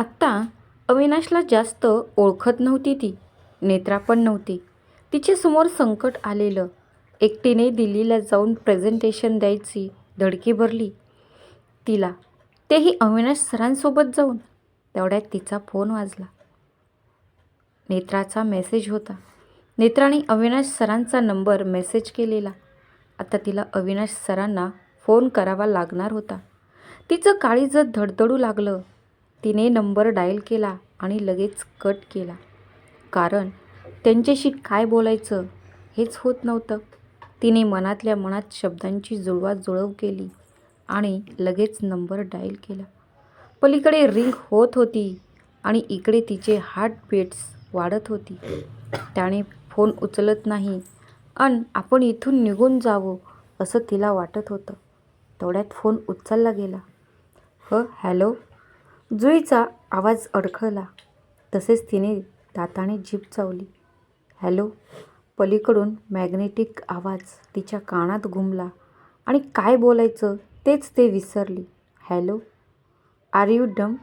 आत्ता अविनाशला जास्त ओळखत नव्हती ती नेत्रा पण नव्हती. तिच्यासमोर संकट आलेलं एकटीने दिल्लीला जाऊन प्रेझेंटेशन द्यायची धडकी भरली. तिला तेही अविनाश सरांसोबत जाऊन तेवढ्यात तिचा फोन वाजला. नेत्राचा मेसेज होता. नेत्राने अविनाश सरांचा नंबर मेसेज केलेला. आता तिला अविनाश सरांना फोन करावा लागणार होता. तिचं काळीजत धडधडू लागलं. तिने नंबर डायल केला आणि लगेच कट केला. कारण त्यांच्याशी काय बोलायचं हेच होत नव्हतं. तिने मनातल्या मनात शब्दांची जुळवाजुळव केली आणि लगेच नंबर डायल केला. पलीकडे रिंग होत होती आणि इकडे तिचे हार्टबीट्स वाढत होती. त्याने फोन उचलत नाही. अन आपण इथून निघून जावं असं तिला वाटत होतं. तेवढ्यात फोन उचलला गेला. ह हॅलो? जुईचा आवाज अडखळला. तसेच तिने दाताने जीभ चावली. हॅलो. पलीकडून मॅग्नेटिक आवाज तिच्या कानात घुमला आणि काय बोलायचं? तेच ते विसरली. हॅलो. आर यू डम?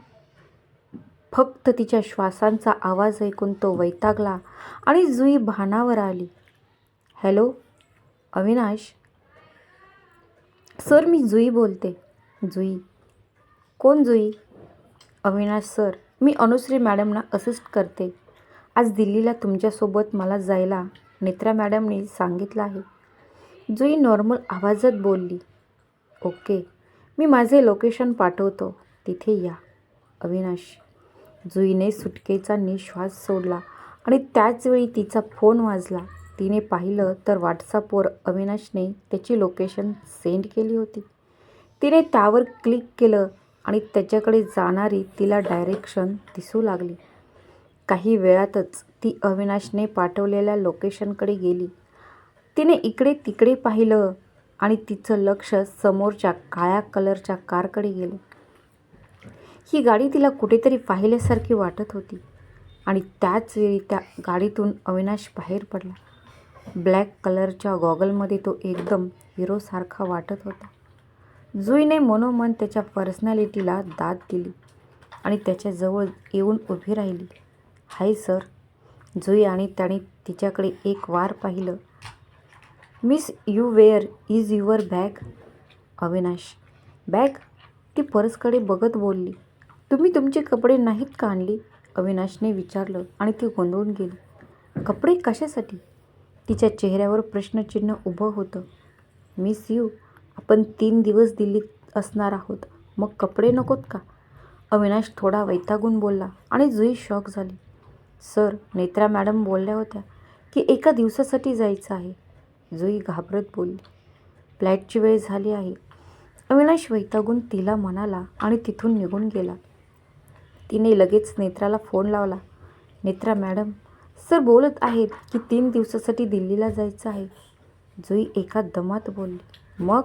फक्त तिच्या श्वासांचा आवाज ऐकून तो वैतागला आणि जुई भानावर आली. हॅलो. अविनाश. सर मी जुई बोलते. जुई. कोण जुई? अविनाश सर मी अनुश्री मॅडमना असिस्ट करते. आज दिल्लीला तुमच्यासोबत मला जायला नेत्रा मॅडमने सांगितलं आहे. जुई नॉर्मल आवाजात बोलली ओके मी माझे लोकेशन पाठवतो. तिथे या. अविनाश जुईने सुटकेचा निश्वास सोडला आणि त्याचवेळी तिचा फोन वाजला. तिने पाहिलं तर व्हॉट्सअपवर अविनाशने त्याची लोकेशन सेंड केली होती. तिने त्यावर क्लिक केलं आणि त्याच्याकडे जाणारी तिला डायरेक्शन दिसू लागली. काही वेळातच ती अविनाशने पाठवलेल्या लोकेशनकडे गेली. तिने इकडे तिकडे पाहिलं आणि तिचं लक्ष समोरच्या काळ्या कलरच्या कारकडे गेलं. ही गाडी तिला कुठेतरी पाहिल्यासारखी वाटत होती आणि त्याच वेळी त्या गाडीतून अविनाश बाहेर पडला. ब्लॅक कलरच्या गॉगलमध्ये तो एकदम हिरोसारखा वाटत होता. जुईने मनोमन त्याच्या पर्सनॅलिटीला दाद दिली आणि त्याच्याजवळ येऊन उभी राहिली. Hi sir. जुई आणि त्याने तिच्याकडे एक वार पाहिलं. Miss you where is your bag. Avinash. Bag? ती पर्सकडे बघत बोलली. तुम्ही तुमचे कपडे नाहीत का आणली? अविनाशने विचारलं आणि ती गोंधळून गेली. कपडे कशासाठी? तिच्या चेहऱ्यावर प्रश्नचिन्ह उभं होतं. Miss you. आपण तीन दिवस दिल्लीत असणार आहोत. मग कपडे नकोत का? अविनाश थोडा वैतागून बोलला आणि जुई शॉक झाली. सर नेत्रा मॅडम बोलल्या होत्या की एका दिवसासाठी जायचं आहे. जुई घाबरत बोलली. फ्लाईटची वेळ झाली आहे. अविनाश वैतागून तिला म्हणाला आणि तिथून निघून गेला. तिने लगेच नेत्राला फोन लावला. नेत्रा मॅडम सर बोलत आहेत की तीन दिवसासाठी दिल्लीला जायचं आहे. जुई एका दमात बोलली. मग?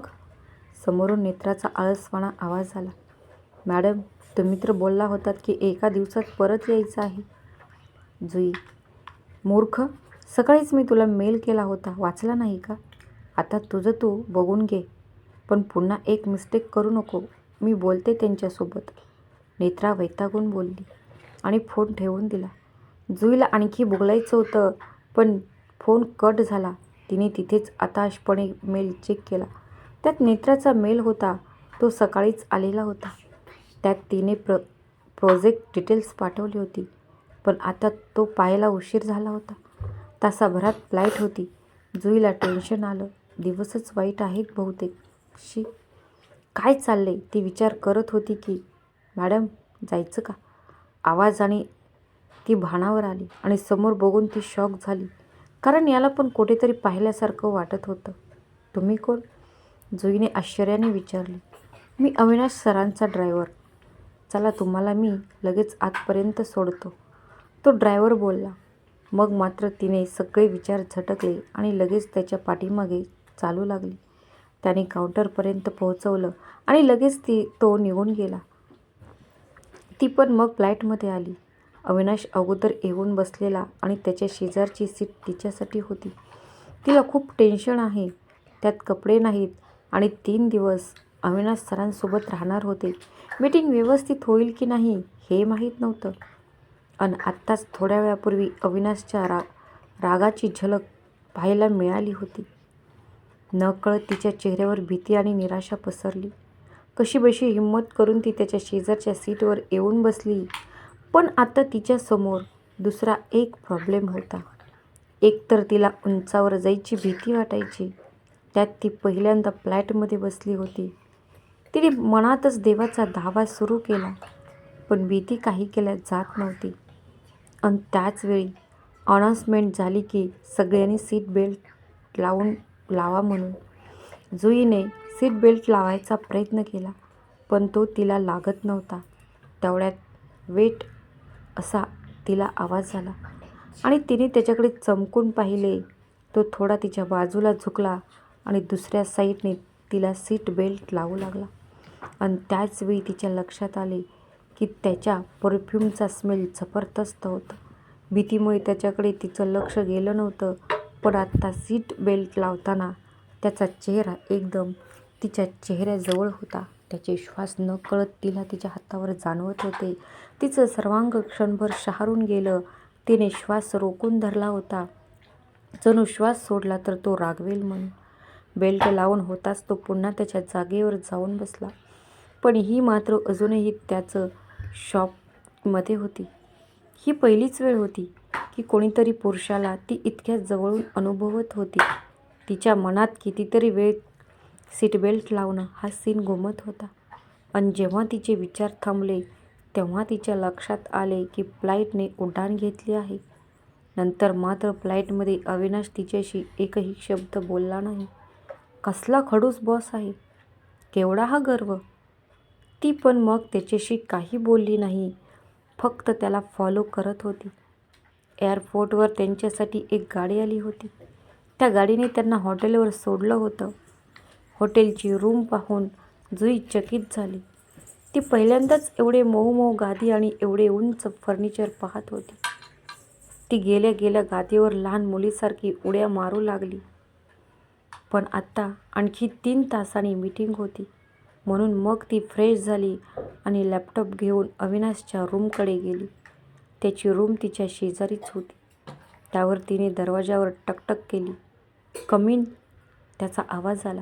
समोरून नेत्राचा आळसवाणा आवाज आला. मॅडम तुम्ही तर बोलला होतात की एका दिवसात परत यायचं आहे. जुई मूर्ख सकाळीच मी तुला मेल केला होता. वाचला नाही का? आता तुझं तू बघून घे. पण पुन्हा एक मिस्टेक करू नको. मी बोलते त्यांच्यासोबत. नेत्रा वैतागून बोलली आणि फोन ठेवून दिला. जुईला आणखी बोलायचं होतं पण फोन कट झाला. तिने तिथेच आताशपणे मेल चेक केला. त्यात नेत्राचा मेल होता. तो सकाळीच आलेला होता. त्यात तिने प्र प्रोजेक्ट डिटेल्स पाठवली होती. पण आता तो पाहायला उशीर झाला होता. तासाभरात फ्लाईट होती. जुईला टेन्शन आलं. दिवसच वाईट आहेत बहुतेक. शी काय चालले ती विचार करत होती की मॅडम जायचं का? आवाज आणि ती भानावर आली आणि समोर बघून ती शॉक झाली. कारण याला पण कुठेतरी पाहिल्यासारखं वाटत होतं. तुम्ही कोण? जुईने आश्चर्याने विचारले मी अविनाश सरांचा ड्रायव्हर. चला तुम्हाला मी लगेच आतपर्यंत सोडतो. तो ड्रायव्हर बोलला मग मात्र तिने सगळे विचार झटकले आणि लगेच त्याच्या पाठीमागे चालू लागली. त्याने काउंटरपर्यंत पोहोचवलं आणि लगेच ती तो निघून गेला. ती पण मग फ्लाईटमध्ये आली. अविनाश अगोदर येऊन बसलेला आणि त्याच्या शेजारची सीट तिच्यासाठी होती. तिला खूप टेन्शन आहे. त्यात कपडे नाहीत. आणि तीन दिवस अविनाश सरांसोबत राहणार होते. मीटिंग व्यवस्थित होईल की नाही हे माहीत नव्हतं. अन आत्ताच थोड्या वेळापूर्वी अविनाशच्या रा रागाची झलक पाहायला मिळाली होती. नकळत तिच्या चेहऱ्यावर भीती आणि निराशा पसरली. कशीबशी हिंमत करून ती त्याच्या शेजारच्या सीटवर येऊन बसली. पण आता तिच्यासमोर दुसरा एक प्रॉब्लेम होता. एकतर तिला उंचावर जायची भीती वाटायची. त्यात ती पहिल्यांदा फ्लॅटमध्ये बसली होती. तिने मनातच देवाचा धावा सुरू केला पण भीती काही केल्या जात नव्हती. आणि त्याचवेळी अनाऊन्समेंट झाली की सगळ्यांनी सीट बेल्ट लावून लावा म्हणून. जुईने सीट बेल्ट लावायचा प्रयत्न केला पण तो तिला लागत नव्हता. तेवढ्यात वेट असा तिला आवाज झाला आणि तिने त्याच्याकडे चमकून पाहिले. तो थोडा तिच्या बाजूला झुकला आणि दुसऱ्या साईडने तिला सीट बेल्ट लावू लागला. आणि त्याचवेळी तिच्या लक्षात आले की त्याच्या परफ्यूमचा स्मेल जबरदस्त होता. भीतीमुळे त्याच्याकडे तिचं लक्ष गेलं नव्हतं पण आत्ता सीट बेल्ट लावताना त्याचा चेहरा एकदम तिच्या चेहऱ्याजवळ होता. त्याचे श्वास न कळत तिला तिच्या हातावर जाणवत होते. तिचं सर्वांग क्षणभर शहारून गेलं. तिने श्वास रोखून धरला होता. जणू श्वास सोडला तर तो रागवेल म्हणून. बेल्ट लावून होताच तो पुन्हा त्याच्या जागेवर जाऊन बसला. पण ही मात्र अजूनही त्याचं शॉपमध्ये होती. ही पहिलीच वेळ होती की कोणीतरी पुरुषाला ती इतक्या जवळून अनुभवत होती. तिच्या मनात कितीतरी वेळ सीटबेल्ट लावणं हा सीन घुमत होता. आणि जेव्हा तिचे विचार थांबले तेव्हा तिच्या लक्षात आले की फ्लाईटने उड्डाण घेतली आहे. नंतर मात्र फ्लाईटमध्ये अविनाश तिच्याशी एकही शब्द बोलला नाही. कसला खडूस बॉस आहे? केवढा हा गर्व? ती पण मग त्याच्याशी काही बोलली नाही. फक्त त्याला फॉलो करत होती. एअरपोर्टवर त्यांच्यासाठी एक गाडी आली होती. त्या गाडीने त्यांना हॉटेलवर सोडलं होतं. हॉटेलची रूम पाहून जुई चकित झाली. ती पहिल्यांदाच एवढे मऊ मऊ गादी आणि एवढे उंच फर्निचर पाहत होती. ती गेल्या गेल्या गादीवर लहान मुलीसारखी उड्या मारू लागली. पण आत्ता आणखी तीन तासांनी मीटिंग होती. म्हणून मग ती फ्रेश झाली आणि लॅपटॉप घेऊन अविनाशच्या रूमकडे गेली. त्याची रूम तिच्या शेजारीच होती. त्यावर तिने दरवाजावर टकटक केली. कमीन त्याचा आवाज आला.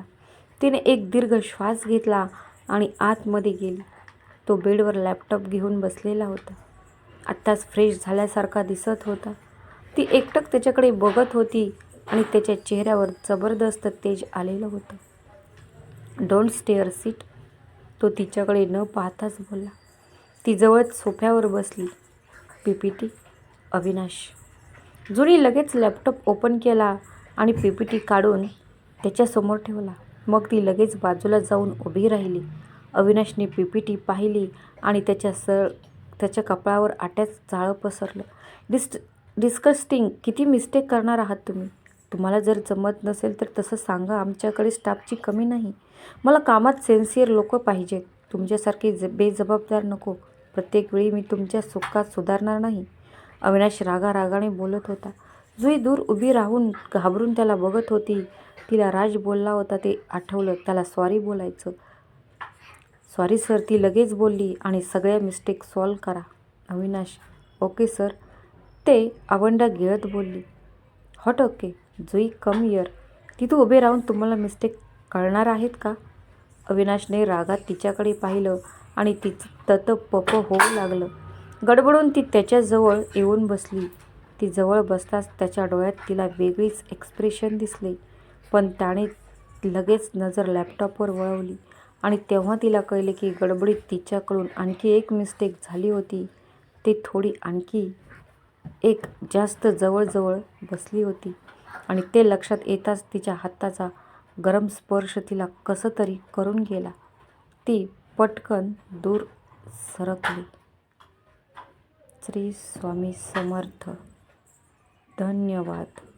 तिने एक दीर्घ श्वास घेतला आणि आतमध्ये गेली. तो बेडवर लॅपटॉप घेऊन बसलेला होता. आत्ताच फ्रेश झाल्यासारखा दिसत होता. ती एकटक त्याच्याकडे बघत होती. आणि त्याच्या चेहऱ्यावर जबरदस्त तेज आलेलं होतं. डोंट स्टेअर सीट तो तिच्याकडे न पाहताच बोलला. ती जवळच सोफ्यावर बसली. P P T Avinash. जुनी लगेच लॅपटॉप ओपन केला आणि पी पी टी काढून त्याच्यासमोर ठेवला. मग ती लगेच बाजूला जाऊन उभी राहिली. अविनाशने पी पी टी पाहिली आणि त्याच्या सळ त्याच्या कपाळावर आट्याच जाळं पसरलं. डिस्ट डिस्कस्टिंग किती मिस्टेक करणार आहात तुम्ही? तुम्हाला जर जमत नसेल तर तसं सांगा आमच्याकडे स्टाफची कमी नाही. मला कामात सेन्सिअर लोक पाहिजेत. तुमच्यासारखे ज बेजबाबदार नको. प्रत्येक वेळी मी तुमच्या सुखात सुधारणार नाही. अविनाश रागा रागाने बोलत होता. जुई दूर उभी राहून घाबरून त्याला बघत होती. तिला राज बोलला होता ते आठवलं. त्याला सॉरी बोलायचं. सॉरी सर ती लगेच बोलली आणि सगळ्या मिस्टेक सॉल्व करा. अविनाश ओके सर ते आवंडा गिळत बोलली. Hot okay Jui come here तिथं उभे राहून तुम्हाला मिस्टेक कळणार आहेत का? अविनाशने रागात तिच्याकडे पाहिलं आणि तिचं तत पप होऊ लागलं. गडबडून ती त्याच्याजवळ येऊन बसली. ती जवळ बसताच त्याच्या डोळ्यात तिला वेगळीच एक्सप्रेशन दिसले. पण त्याने लगेच नजर लॅपटॉपवर वळवली आणि तेव्हा तिला कळले की गडबडीत तिच्याकडून आणखी एक मिस्टेक झाली होती. ती थोडी आणखी एक जास्त जवळजवळ बसली होती. आणि ते लक्षात येताच तिच्या हाताचा गरम स्पर्श तिला कसं तरी करून गेला. ती पटकन दूर सरकली. श्री स्वामी समर्थ धन्यवाद.